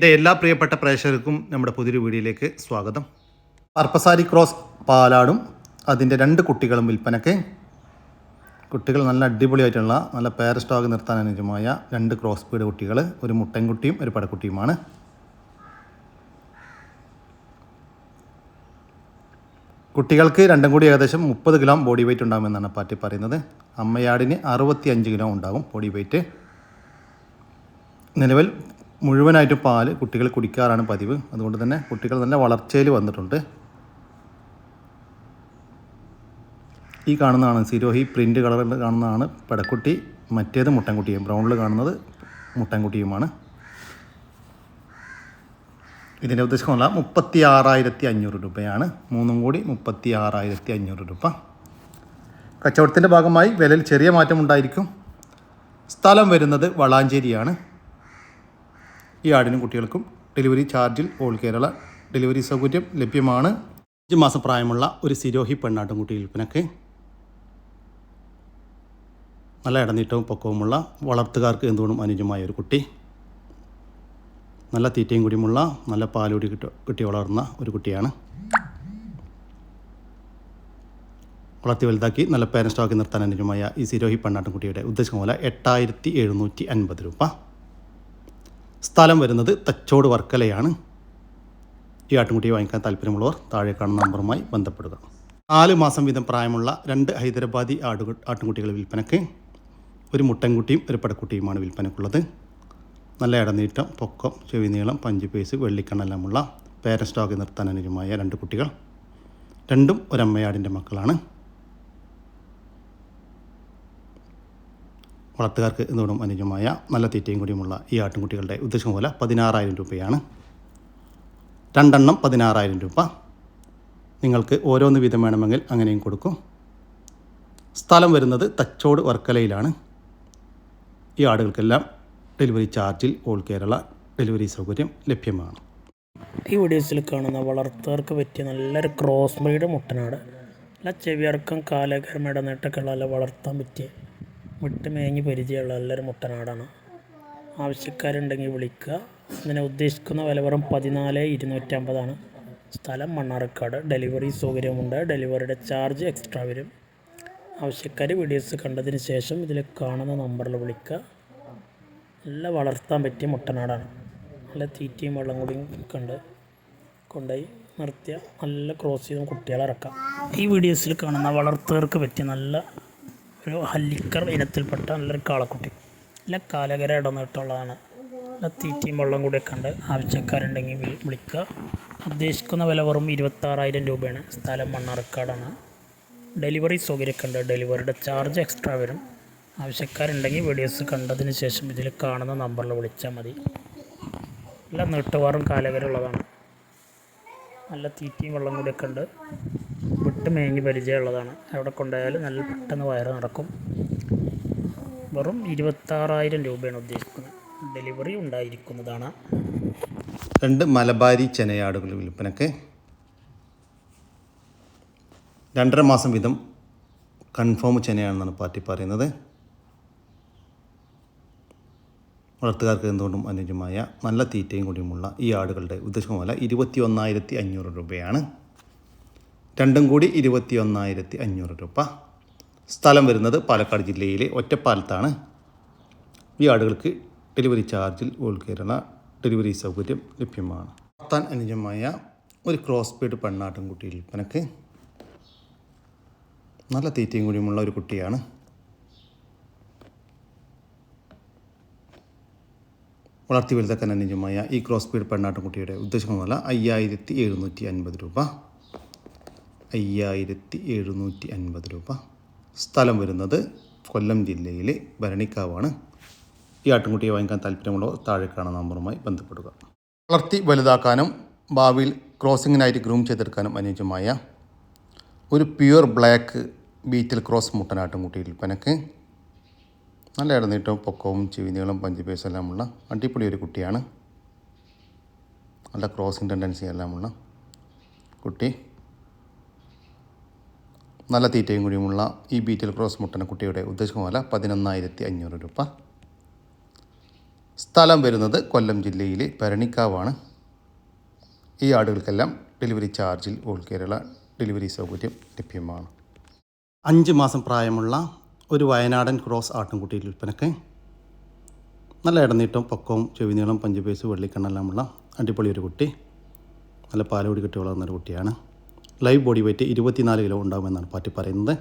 എന്റെ എല്ലാ പ്രിയപ്പെട്ട പ്രേക്ഷകർക്കും നമ്മുടെ പുതിയൊരു വീഡിയോയിലേക്ക് സ്വാഗതം. പർപ്പസാരി ക്രോസ് പാലാടും അതിന്റെ രണ്ട് കുട്ടികളും വിൽപ്പനയ്ക്ക് കുട്ടികൾ നല്ല അടിപൊളിയായിട്ടുള്ള നല്ല പേര സ്റ്റോക്ക് നിർത്താൻ അനുയോജ്യമായ രണ്ട് ക്രോസ് പീഡ് കുട്ടികൾ ഒരു മുട്ടൻകുട്ടിയും ഒരു പടക്കുട്ടിയുമാണ്. കുട്ടികൾക്ക് രണ്ടും കൂടി ഏകദേശം മുപ്പത് കിലോ ബോഡി വെയിറ്റ് ഉണ്ടാകുമെന്നാണ് പാറ്റി പറയുന്നത്. അമ്മയാടിന് അറുപത്തി അഞ്ച് കിലോ ഉണ്ടാകും ബോഡി വെയിറ്റ് നിലവിൽ മുഴുവനായിട്ട് പാൽ കുട്ടികൾ കുടിക്കാറാണ് പതിവ്. അതുകൊണ്ട് തന്നെ കുട്ടികൾ നല്ല വളർച്ചയിൽ വന്നിട്ടുണ്ട്. ഈ കാണുന്നതാണ് സിരോഹി പ്രിന്റ് കളറിൽ കാണുന്നതാണ് പെടക്കുട്ടി. മറ്റേത് മുട്ടൻകുട്ടിയും ബ്രൗണിൽ കാണുന്നത് മുട്ടൻകുട്ടിയുമാണ്. ഇതിന്റെ ഉദ്ദേശമല്ല മുപ്പത്തി ആറായിരത്തി അഞ്ഞൂറ് രൂപയാണ്. മൂന്നും കൂടി മുപ്പത്തി ആറായിരത്തി അഞ്ഞൂറ് രൂപ. കച്ചവടത്തിന്റെ ഭാഗമായി വിലയിൽ ചെറിയ മാറ്റമുണ്ടായിരിക്കും. സ്ഥലം വരുന്നത് വളാഞ്ചേരിയാണ്. ഈ ആടിനും കുട്ടികൾക്കും ഡെലിവറി ചാർജിൽ ഓൾ കേരള ഡെലിവറി സൗകര്യം ലഭ്യമാണ്. അഞ്ച് മാസം പ്രായമുള്ള ഒരു സിരോഹി പെണ്ണാട്ടും കുട്ടി വിൽപ്പനക്ക് നല്ല ഇടനീട്ടവും പൊക്കവുമുള്ള വളർത്തുകാർക്ക് എന്തുകൊണ്ടും അനുജമായ ഒരു കുട്ടി. നല്ല തീറ്റയും കൂടിയുമുള്ള നല്ല പാലുകൂടി കിട്ടി കിട്ടി വളർന്ന ഒരു കുട്ടിയാണ്. വളർത്തി വലുതാക്കി നല്ല പേരൻ സ്റ്റോക്കി നിർത്താൻ അനുജമായ ഈ സിരോഹി പെണ്ണാട്ടും കുട്ടിയുടെ ഉദ്ദേശം പോലെ എട്ടായിരത്തി എഴുന്നൂറ്റി അൻപത് രൂപ. സ്ഥലം വരുന്നത് തച്ചോട് വർക്കലയാണ്. ഈ ആട്ടുംകുട്ടിയെ വാങ്ങിക്കാൻ താല്പര്യമുള്ളവർ താഴെ കാണുന്ന നമ്പറുമായി ബന്ധപ്പെടുക. നാല് മാസം വീതം പ്രായമുള്ള രണ്ട് ഹൈദരാബാദി ആടു ആട്ടുംകുട്ടികൾ വിൽപ്പനയ്ക്ക് ഒരു മുട്ടൻകുട്ടിയും ഒരു പടക്കുട്ടിയുമാണ് വിൽപ്പനക്കുള്ളത്. നല്ല ഇടനീട്ടം പൊക്കം ചെവി നീളം പഞ്ച് പേസ് വെള്ളിക്കണ്ണെല്ലാമുള്ള പേരൻ സ്റ്റോക്ക് നിർത്താൻ അനുജമായ രണ്ട് കുട്ടികൾ. രണ്ടും ഒരമ്മയാടിന്റെ മക്കളാണ്. വളർത്തുകാർക്ക് എന്തുകൊണ്ടും അനുജമായ നല്ല തീറ്റയും കൂടിയുമുള്ള ഈ ആട്ടിൻകുട്ടികളുടെ ഉദ്ദേശം പോലെ പതിനാറായിരം രൂപയാണ്. രണ്ടെണ്ണം പതിനാറായിരം രൂപ. നിങ്ങൾക്ക് ഓരോന്ന് വീതം വേണമെങ്കിൽ അങ്ങനെയും കൊടുക്കും. സ്ഥലം വരുന്നത് തച്ചോട് വർക്കലയിലാണ്. ഈ ആടുകൾക്കെല്ലാം ഡെലിവറി ചാർജിൽ ഓൾ കേരള ഡെലിവറി സൗകര്യം ലഭ്യമാണ്. ഈ വീഡിയോസിൽ കാണുന്ന വളർത്തുകാർക്ക് പറ്റിയ നല്ലൊരു ക്രോസ് ബ്രീഡ് മുട്ടനാട്. നല്ല ചെവിയർക്കും കാലകരം ഇടനീട്ടൊക്കെ വളർത്താൻ പറ്റിയ വിട്ട് മേഞ്ഞ് പരിചയമുള്ള നല്ലൊരു മുട്ടനാടാണ്. ആവശ്യക്കാരുണ്ടെങ്കിൽ വിളിക്കുക. ഇതിനെ ഉദ്ദേശിക്കുന്ന വില വെറും പതിനാല് ഇരുന്നൂറ്റമ്പതാണ്. സ്ഥലം മണ്ണാർക്കാട്. ഡെലിവറി സൗകര്യമുണ്ട്. ഡെലിവറിയുടെ ചാർജ് എക്സ്ട്രാ വരും. ആവശ്യക്കാർ വീഡിയോസ് കണ്ടതിന് ശേഷം ഇതിൽ കാണുന്ന നമ്പറിൽ വിളിക്കുക. നല്ല വളർത്താൻ പറ്റിയ മുട്ടനാടാണ്. നല്ല തീറ്റയും വെള്ളം കൂടിയും കണ്ട് കൊണ്ടുപോയി നിർത്തിയ നല്ല ക്രോസ് ചെയ്തും കുട്ടികളെ ഇറക്കാം. ഈ വീഡിയോസിൽ കാണുന്ന വളർത്തുകാർക്ക് പറ്റിയ നല്ല ഒരു ഹല്ലിക്കർ ഇനത്തിൽപ്പെട്ട നല്ലൊരു കാളക്കുട്ടി. നല്ല കാലകര ഇടന്നിട്ടുള്ളതാണ് നല്ല തീറ്റയും വെള്ളം കൂടിയൊക്കെ ഉണ്ട്. ആവശ്യക്കാരുണ്ടെങ്കിൽ വിളിക്കുക. ഉദ്ദേശിക്കുന്ന വില വെറും ഇരുപത്താറായിരം രൂപയാണ്. സ്ഥലം മണ്ണാർക്കാടാണ്. ഡെലിവറി സൗകര്യമൊക്കെ ഉണ്ട്. ഡെലിവറിയുടെ ചാർജ് എക്സ്ട്രാ വരും. ആവശ്യക്കാരുണ്ടെങ്കിൽ വീഡിയോസ് കണ്ടതിന് ശേഷം ഇതിൽ കാണുന്ന നമ്പറിൽ വിളിച്ചാൽ മതി. നല്ല നീട്ടുവാറും കാലകരുള്ളതാണ് നല്ല തീറ്റയും വെള്ളം കൂടിയൊക്കെ ഉണ്ട്. വിട്ട് മേങ്ങി പരിചയമുള്ളതാണ്. എവിടെ കൊണ്ടുപോയാലും നല്ല പെട്ടെന്ന് വയറ് നടക്കും വെറും ഇരുപത്താറായിരം രൂപയാണ് ഉദ്ദേശിക്കുന്നത്. ഡെലിവറി ഉണ്ടായിരിക്കുന്നതാണ്. രണ്ട് മലബാരി ചെനയാടുകൾ വിൽപ്പനക്ക്. രണ്ടര മാസം വീതം കൺഫേം ചെനയാണെന്നാണ് പാർട്ടി പറയുന്നത്. വളർത്തുകാർക്ക് എന്തുകൊണ്ടും അനുയോജ്യമായ നല്ല തീറ്റയും കൂടിയുമുള്ള ഈ ആടുകളുടെ ഉദ്ദേശമല്ല ഇരുപത്തി ഒന്നായിരത്തി അഞ്ഞൂറ് രൂപയാണ്. രണ്ടും കൂടി ഇരുപത്തി ഒന്നായിരത്തി അഞ്ഞൂറ് രൂപ. സ്ഥലം വരുന്നത് പാലക്കാട് ജില്ലയിലെ ഒറ്റപ്പാലത്താണ്. ഈ ആടുകൾക്ക് ഡെലിവറി ചാർജിൽ ഓൾ കേരള ഡെലിവറി സൗകര്യം ലഭ്യമാണ്. വളർത്താൻ അനുജമായ ഒരു ക്രോസ് ബീഡ് പെണ്ണാട്ടും കുട്ടി വിൽപ്പനക്ക് നല്ല തീറ്റയും കൂടിയുമുള്ള ഒരു കുട്ടിയാണ്. വളർത്തി വലുതാക്കാൻ അനുജമായ ഈ ക്രോസ് ബീഡ് പെണ്ണാട്ടും കുട്ടിയുടെ ഉദ്ദേശമല്ല അയ്യായിരത്തി എഴുന്നൂറ്റി അൻപത് രൂപ. അയ്യായിരത്തി എഴുന്നൂറ്റി അൻപത് രൂപ. സ്ഥലം വരുന്നത് കൊല്ലം ജില്ലയിലെ ഭരണിക്കാവാണ്. ഈ ആട്ടിൻകുട്ടിയെ വാങ്ങിക്കാൻ താല്പര്യമുള്ളവർ താഴെ കാണുന്ന നമ്പറുമായി ബന്ധപ്പെടുക. വളർത്തി വലുതാക്കാനും ഭാവിയിൽ ക്രോസിങ്ങിനായിട്ട് ഗ്രൂം ചെയ്തെടുക്കാനും അനുയോജ്യമായ ഒരു പ്യുവർ ബ്ലാക്ക് ബീറ്റിൽ ക്രോസ് മുട്ടൻ ആട്ടുംകുട്ടി വിൽപ്പനക്ക് നല്ല ഇടനീട്ടവും പൊക്കവും ചെവിനീളം പഞ്ചുപേസും എല്ലാമുള്ള അടിപൊളി ഒരു കുട്ടിയാണ്. നല്ല ക്രോസിങ് ടെൻഡൻസി എല്ലാമുള്ള കുട്ടി. നല്ല തീറ്റയും കൂടിയുമുള്ള ഈ ബീറ്റൽ ക്രോസ് മുട്ടന കുട്ടിയുടെ ഉദ്ദേശമല്ല പതിനൊന്നായിരത്തി അഞ്ഞൂറ് രൂപ. സ്ഥലം വരുന്നത് കൊല്ലം ജില്ലയിലെ ഭരണിക്കാവാണ് ഈ ആടുകൾക്കെല്ലാം ഡെലിവറി ചാർജിൽ ഓൾ കേരള ഡെലിവറി സൗകര്യം ലഭ്യമാണ്. അഞ്ച് മാസം പ്രായമുള്ള ഒരു വയനാടൻ ക്രോസ് ആട്ടിൻകുട്ടിയിൽ വിൽപ്പനക്ക് നല്ല ഇടനീട്ടം പൊക്കവും ചെവിനീളം പഞ്ചുപേസ് വെള്ളിക്കണ്ണെല്ലാമുള്ള അടിപൊളി ഒരു കുട്ടി. നല്ല പാലോടി കെട്ടി വളർന്നൊരു കുട്ടിയാണ്. ലൈവ് ബോഡി വെയ്റ്റ് ഇരുപത്തിനാല് കിലോ ഉണ്ടാകുമെന്നാണ് പാറ്റി പറയുന്നത്.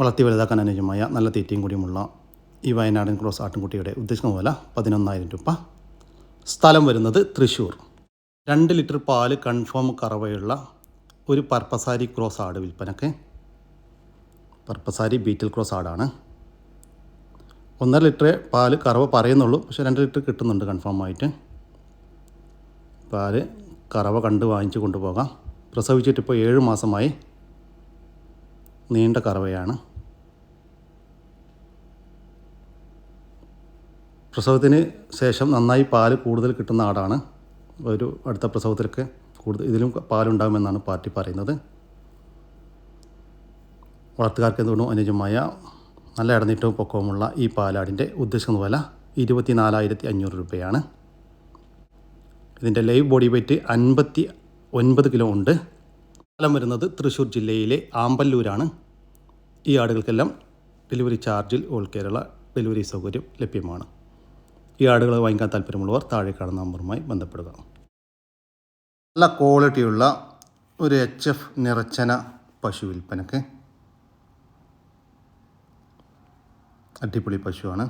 വളർത്തി വലുതാക്കാൻ അനുയോജ്യമായ നല്ല തീറ്റയും കൂടിയുമുള്ള ഈ വയനാടൻ ക്രോസ് ആട്ടിൻകുട്ടിയുടെ ഉദ്ദേശിക്കുന്ന പോലെ പതിനൊന്നായിരം രൂപ. സ്ഥലം വരുന്നത് തൃശ്ശൂർ. രണ്ട് ലിറ്റർ പാൽ കൺഫേം കറവയുള്ള ഒരു പർപ്പസാരി ക്രോസ് ആട് വിൽപ്പനക്ക്. പർപ്പസാരി ബീറ്റിൽ ക്രോസ് ആടാണ്. ഒന്നര ലിറ്റർ പാൽ കറവ പറയുന്നുള്ളൂ പക്ഷേ രണ്ട് ലിറ്റർ കിട്ടുന്നുണ്ട് കൺഫേം ആയിട്ട് പാൽ കറവ കണ്ട് വാങ്ങിച്ചു കൊണ്ടുപോകാം. പ്രസവിച്ചിട്ടിപ്പോൾ ഏഴ് മാസമായി നീണ്ട കറവയാണ്. പ്രസവത്തിന് ശേഷം നന്നായി പാൽ കൂടുതൽ കിട്ടുന്ന ആടാണ്. ഒരു അടുത്ത പ്രസവത്തിലൊക്കെ കൂടുതൽ ഇതിലും പാലുണ്ടാകുമെന്നാണ് പാർട്ടി പറയുന്നത്. വളർത്തുകാർക്ക് എന്തുകൊണ്ടും അനുയോജ്യമായ നല്ല ഇടനീട്ടവും പൊക്കവുമുള്ള ഈ പാലാടിന്റെ ഉദ്ദേശിക്കുന്ന വില ഇരുപത്തി നാലായിരത്തി അഞ്ഞൂറ് രൂപയാണ്. ഇതിന്റെ ലൈവ് ബോഡി വെയ്റ്റ് അൻപത്തി ഒൻപത് കിലോ ഉണ്ട്. സ്ഥലം വരുന്നത് തൃശ്ശൂർ ജില്ലയിലെ ആമ്പല്ലൂരാണ്. ഈ ആടുകൾക്കെല്ലാം ഡെലിവറി ചാർജിൽ ഓൾ കേരള ഡെലിവറി സൗകര്യം ലഭ്യമാണ്. ഈ ആടുകൾ വാങ്ങിക്കാൻ താല്പര്യമുള്ളവർ താഴെ കാണുന്ന നമ്പറുമായി ബന്ധപ്പെടുക. നല്ല ക്വാളിറ്റിയുള്ള ഒരു എച്ച് എഫ് നിറച്ചന പശു വിൽപ്പനക്ക്. അടിപൊളി പശുവാണ്.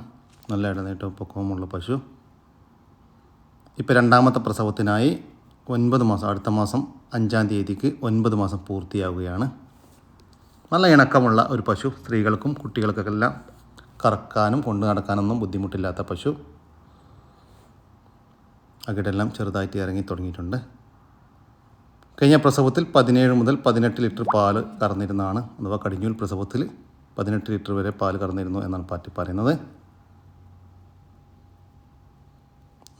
നല്ല ഇടനേട്ടവും പൊക്കവുമുള്ള പശു. ഇപ്പോൾ രണ്ടാമത്തെ പ്രസവത്തിനായി ഒൻപത് മാസം അടുത്ത മാസം അഞ്ചാം തീയതിക്ക് ഒൻപത് മാസം പൂർത്തിയാവുകയാണ്. നല്ല ഇണക്കമുള്ള ഒരു പശു സ്ത്രീകൾക്കും കുട്ടികൾക്കൊക്കെല്ലാം കറക്കാനും കൊണ്ടു നടക്കാനൊന്നും ബുദ്ധിമുട്ടില്ലാത്ത പശു. അകിടെല്ലാം ചെറുതായിട്ട് ഇറങ്ങി തുടങ്ങിയിട്ടുണ്ട്. കഴിഞ്ഞ പ്രസവത്തിൽ പതിനേഴ് മുതൽ പതിനെട്ട് ലിറ്റർ പാൽ കറന്നിരുന്നതാണ്. അഥവാ കടിഞ്ഞൂൽ പ്രസവത്തിൽ പതിനെട്ട് ലിറ്റർ വരെ പാൽ കറന്നിരുന്നു എന്നാണ് പാറ്റി പറയുന്നത്.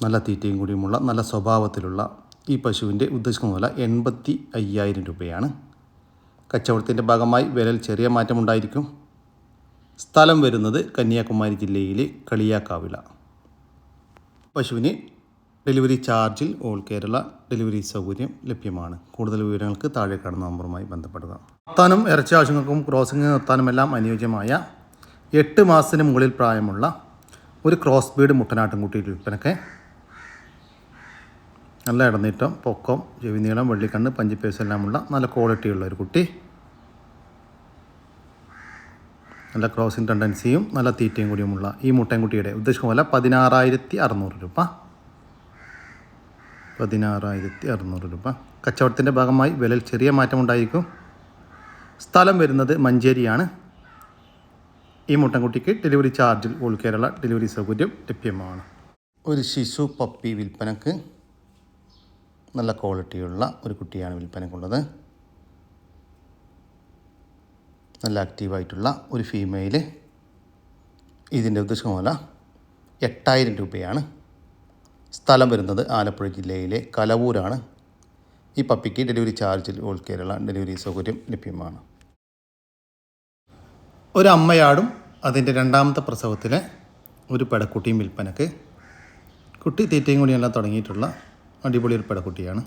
നല്ല തീറ്റയും കൂടിയുമുള്ള നല്ല സ്വഭാവത്തിലുള്ള ഈ പശുവിന്റെ ഉദ്ദേശിക്കുന്ന വില എൺപത്തി അയ്യായിരം രൂപയാണ്. കച്ചവടത്തിന്റെ ഭാഗമായി വിലയിൽ ചെറിയ മാറ്റമുണ്ടായിരിക്കും സ്ഥലം വരുന്നത് കന്യാകുമാരി ജില്ലയിലെ കളിയാക്കാവില. പശുവിന് ഡെലിവറി ചാർജിൽ ഓൾ കേരള ഡെലിവറി സൗകര്യം ലഭ്യമാണ്. കൂടുതൽ വിവരങ്ങൾക്ക് താഴെ കാണുന്ന നമ്പറുമായി ബന്ധപ്പെടുക. നിർത്താനും ഇറച്ചി ആവശ്യങ്ങൾക്കും ക്രോസിംഗ് നിർത്താനും എല്ലാം അനുയോജ്യമായ എട്ട് മാസത്തിന് മുകളിൽ പ്രായമുള്ള ഒരു ക്രോസ് ബീഡ് മുട്ടനാട്ടും കൂട്ടിയിട്ട് വിൽപ്പനക്ക് നല്ല ഇടനീട്ടം പൊക്കം ചെവിനീളം വെള്ളിക്കണ്ണ് പഞ്ചിപ്പേസ് എല്ലാമുള്ള നല്ല ക്വാളിറ്റിയുള്ള ഒരു കുട്ടി. നല്ല ക്രോസിങ് ടെൻഡൻസിയും നല്ല തീറ്റയും കൂടിയുമുള്ള ഈ മുട്ടൻകുട്ടിയുടെ ഉദ്ദേശിക്കുന്ന വില പതിനാറായിരത്തി അറുന്നൂറ് രൂപ. പതിനാറായിരത്തി അറുന്നൂറ് രൂപ. കച്ചവടത്തിന്റെ ഭാഗമായി വിലയിൽ ചെറിയ മാറ്റമുണ്ടായിരിക്കും. സ്ഥലം വരുന്നത് മഞ്ചേരിയാണ്. ഈ മുട്ടൻകുട്ടിക്ക് ഡെലിവറി ചാർജിൽ ഓൾ കേരള ഡെലിവറി സൗകര്യം ലഭ്യമാണ്. ഒരു ശിശു പപ്പി വിൽപ്പനക്ക് നല്ല ക്വാളിറ്റിയുള്ള ഒരു കുട്ടിയാണ് വിൽപ്പനക്കുള്ളത് നല്ല ആക്റ്റീവായിട്ടുള്ള ഒരു ഫീമെയിൽ ഇതിന്റെ ഉദ്ദേശം വില എട്ടായിരം രൂപയാണ് സ്ഥലം വരുന്നത് ആലപ്പുഴ ജില്ലയിലെ കലവൂരാണ്. ഈ പപ്പിക്ക് ഡെലിവറി ചാർജിൽ ഓൾ കേരള ഡെലിവറി സൗകര്യം ലഭ്യമാണ്. ഒരു അമ്മയാടും അതിന്റെ രണ്ടാമത്തെ പ്രസവത്തിലെ ഒരു പെടക്കുട്ടിയും വിൽപ്പനക്ക്. കുട്ടി തീറ്റയും കൂടിയെല്ലാം തുടങ്ങിയിട്ടുള്ള അടിപൊളി ഒരു പെടക്കുട്ടിയാണ്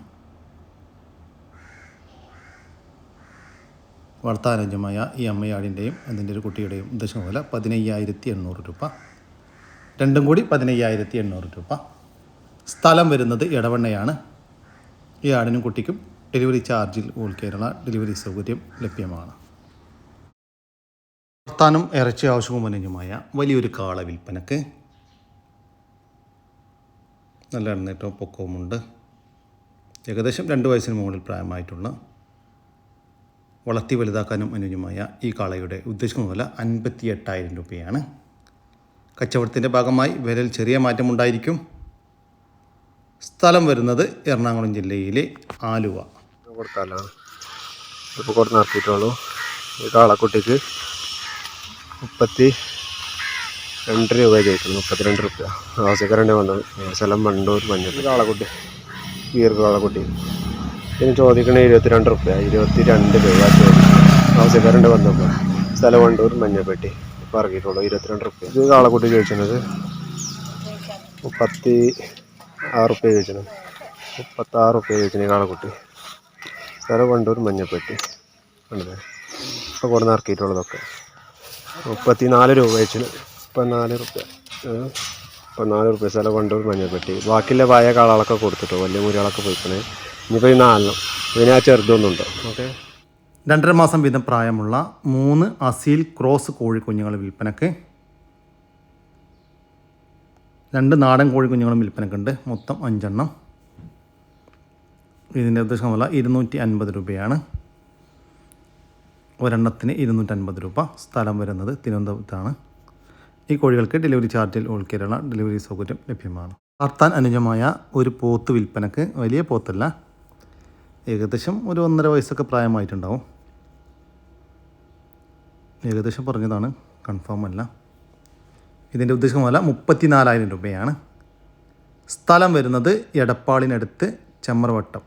വളർത്താനുജമായ ഈ അമ്മയാടിന്റെയും അതിന്റെ ഒരു കുട്ടിയുടെയും ഉദ്ദേശം പോലെ പതിനയ്യായിരത്തി എണ്ണൂറ് രൂപ. രണ്ടും കൂടി പതിനയ്യായിരത്തി എണ്ണൂറ് രൂപ. സ്ഥലം വരുന്നത് ഇടവണ്ണയാണ് ഈ ആടിനും കുട്ടിക്കും ഡെലിവറി ചാർജിൽ ഓൾ കേരള ഡെലിവറി സൗകര്യം ലഭ്യമാണ്. വർത്താനം ഇറച്ചി ആവശ്യവും അനുജമായ വലിയൊരു കാള വിൽപ്പനക്ക് നല്ല എണ്ണേറ്റവും പൊക്കവുമുണ്ട്. ഏകദേശം രണ്ട് വയസ്സിന് മുകളിൽ പ്രായമായിട്ടുള്ള വളർത്തി വലുതാക്കാനും അനുയോജ്യമായ ഈ കാളയുടെ ഉദ്ദേശിക്കുന്ന വില അൻപത്തി എട്ടായിരം രൂപയാണ്. കച്ചവടത്തിന്റെ ഭാഗമായി വിലയിൽ ചെറിയ മാറ്റമുണ്ടായിരിക്കും സ്ഥലം വരുന്നത് എറണാകുളം ജില്ലയിലെ ആലുവ. കൊടുത്താലോ? ഇപ്പോൾ കുറച്ച് നടത്തിയിട്ടുള്ളൂ ഈ കാളക്കുട്ടിക്ക് മുപ്പത്തി രണ്ട് രൂപ ചോദിക്കുന്നു മുപ്പത്തിരണ്ട് റുപ്യ. ആവശ്യക്കാരന്റെ വന്നത് സ്ഥലം മണ്ടൂർ മഞ്ഞൾ കാളക്കുട്ടി. ഗീർ കാളക്കുട്ടി. ഇതിന് ചോദിക്കണ ഇരുപത്തിരണ്ട് റുപ്യ. ഇരുപത്തി രണ്ട് രൂപ ചോദിക്കുന്നത് ആവശ്യക്കാരന്റെ വന്നപ്പോൾ സ്ഥലം മണ്ടൂർ മഞ്ഞപ്പെട്ടി. ഇപ്പോൾ ഇറക്കിയിട്ടുള്ളൂ ഇരുപത്തിരണ്ട് റുപ്യ. ഇത് കാളക്കുട്ടി ചോദിച്ചത്? മുപ്പത്തി ആറ് റുപ്യ ചോദിച്ചു മുപ്പത്താറ് റുപ്യ ചോദിച്ചു കാളക്കുട്ടി. സ്ഥലം കൊണ്ടൂർ മഞ്ഞപ്പെട്ടി. കണ്ടില്ലേ ഇപ്പോൾ കൊടുന്ന് ഇറക്കിയിട്ടുള്ളതൊക്കെ. മുപ്പത്തി നാല് രൂപ വെച്ചു മുപ്പത്തിനാല് റുപ്യ. മുപ്പത്തിനാല് റുപ്യ സ്ഥലം വണ്ടൂർ മഞ്ഞപ്പെട്ടി ബാക്കിയുള്ള പായ കാളകളൊക്കെ കൊടുത്തിട്ടോ. വലിയ മുരികളൊക്കെ പോയിക്കണേ. ഇനിയിപ്പോൾ ഈ നാലെണ്ണം ഇതിന് ആ ചെറുതൊന്നും ഉണ്ട് ഓക്കെ? രണ്ടര മാസം വീതം പ്രായമുള്ള മൂന്ന് അസീൽ ക്രോസ് കോഴിക്കുഞ്ഞുങ്ങൾ വിൽപ്പനക്ക്. രണ്ട് നാടൻ കോഴിക്കുഞ്ഞുങ്ങളും വിൽപ്പനക്കുണ്ട്. മൊത്തം അഞ്ചെണ്ണം. ഇതിന്റെ ഉദ്ദേശം വില ഇരുന്നൂറ്റി അൻപത് രൂപയാണ്. ഒരെണ്ണത്തിന് ഇരുന്നൂറ്റൻപത് രൂപ സ്ഥലം വരുന്നത് തിരുവനന്തപുരത്താണ്. ഈ കോഴികൾക്ക് ഡെലിവറി ചാർജിൽ ഓൾ കേരള ഡെലിവറി സൗകര്യം ലഭ്യമാണ്. വളർത്താൻ അനുജമായ ഒരു പോത്ത് വിൽപ്പനക്ക് വലിയ പോത്തല്ല. ഏകദേശം ഒരു ഒന്നര വയസ്സൊക്കെ പ്രായമായിട്ടുണ്ടാവും. ഏകദേശം പറഞ്ഞതാണ് കൺഫേം അല്ല. ഇതിന്റെ ഉദ്ദേശം വില മുപ്പത്തി നാലായിരം രൂപയാണ്. സ്ഥലം വരുന്നത് എടപ്പാളിനടുത്ത് ചെമ്മറവട്ടം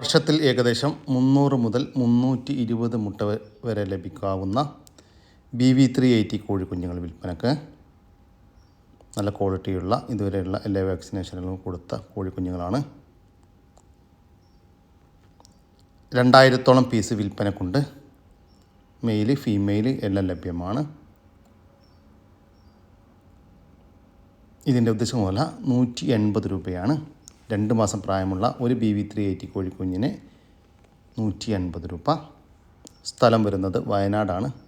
വർഷത്തിൽ ഏകദേശം മുന്നൂറ് മുതൽ മുന്നൂറ്റി ഇരുപത് മുട്ട വരെ ലഭിക്കാവുന്ന ബി വി ത്രീ എയ്റ്റി കോഴിക്കുഞ്ഞുങ്ങൾ വിൽപ്പനക്ക് നല്ല ക്വാളിറ്റിയുള്ള ഇതുവരെയുള്ള എല്ലാ വാക്സിനേഷനുകളും കൊടുത്ത കോഴിക്കുഞ്ഞുങ്ങളാണ്. രണ്ടായിരത്തോളം പീസ് വിൽപ്പനക്കുണ്ട്. മെയിൽ ഫീമെയിൽ എല്ലാം ലഭ്യമാണ്. ഇതിന്റെ ഉദ്ദേശം പോലെ നൂറ്റി എൺപത് രൂപയാണ്. രണ്ട് മാസം പ്രായമുള്ള ഒരു ബി വി ത്രീ എയ്റ്റി കോഴിക്കുഞ്ഞിന് നൂറ്റി എൺപത് രൂപ. സ്ഥലം വരുന്നത് വയനാടാണ്.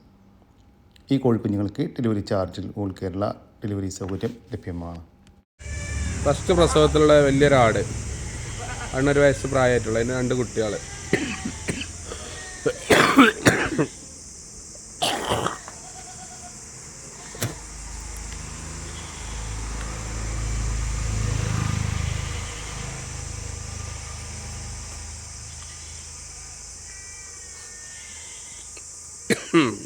ഈ കോഴിക്കുഞ്ഞുങ്ങൾക്ക് ഡെലിവറി ചാർജിൽ ഓൾ കേരള ഡെലിവറി സൗകര്യം ലഭ്യമാണ്. ഫസ്റ്റ് പ്രസവത്തിലുള്ള വലിയൊരാട്. അണ്ണൊരു വയസ്സ് പ്രായമായിട്ടുള്ള. അതിന് രണ്ട് കുട്ടികൾ ഈ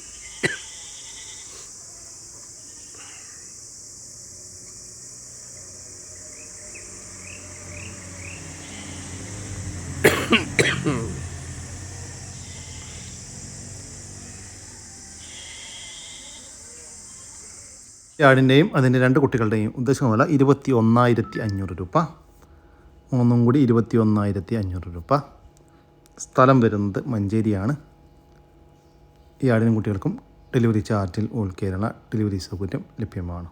ആടിന്റെയും അതിന്റെ രണ്ട് കുട്ടികളുടെയും ഉദ്ദേശം വില ഇരുപത്തി ഒന്നായിരത്തി അഞ്ഞൂറ് രൂപ. മൂന്നും കൂടി ഇരുപത്തി ഒന്നായിരത്തി അഞ്ഞൂറ് രൂപ. സ്ഥലം വരുന്നത് മഞ്ചേരിയാണ്. ഈ ആടിനും കുട്ടികൾക്കും ഡെലിവറി ചാർജിൽ ഓൾ കേരള ഡെലിവറി സൗകര്യം ലഭ്യമാണ്.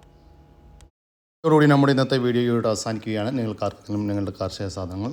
ഇതോടുകൂടി നമ്മുടെ ഇന്നത്തെ വീഡിയോയോട് അവസാനിക്കുകയാണ്. നിങ്ങൾക്ക് ആർക്കെങ്കിലും നിങ്ങളുടെ കാർഷിക സാധനങ്ങൾ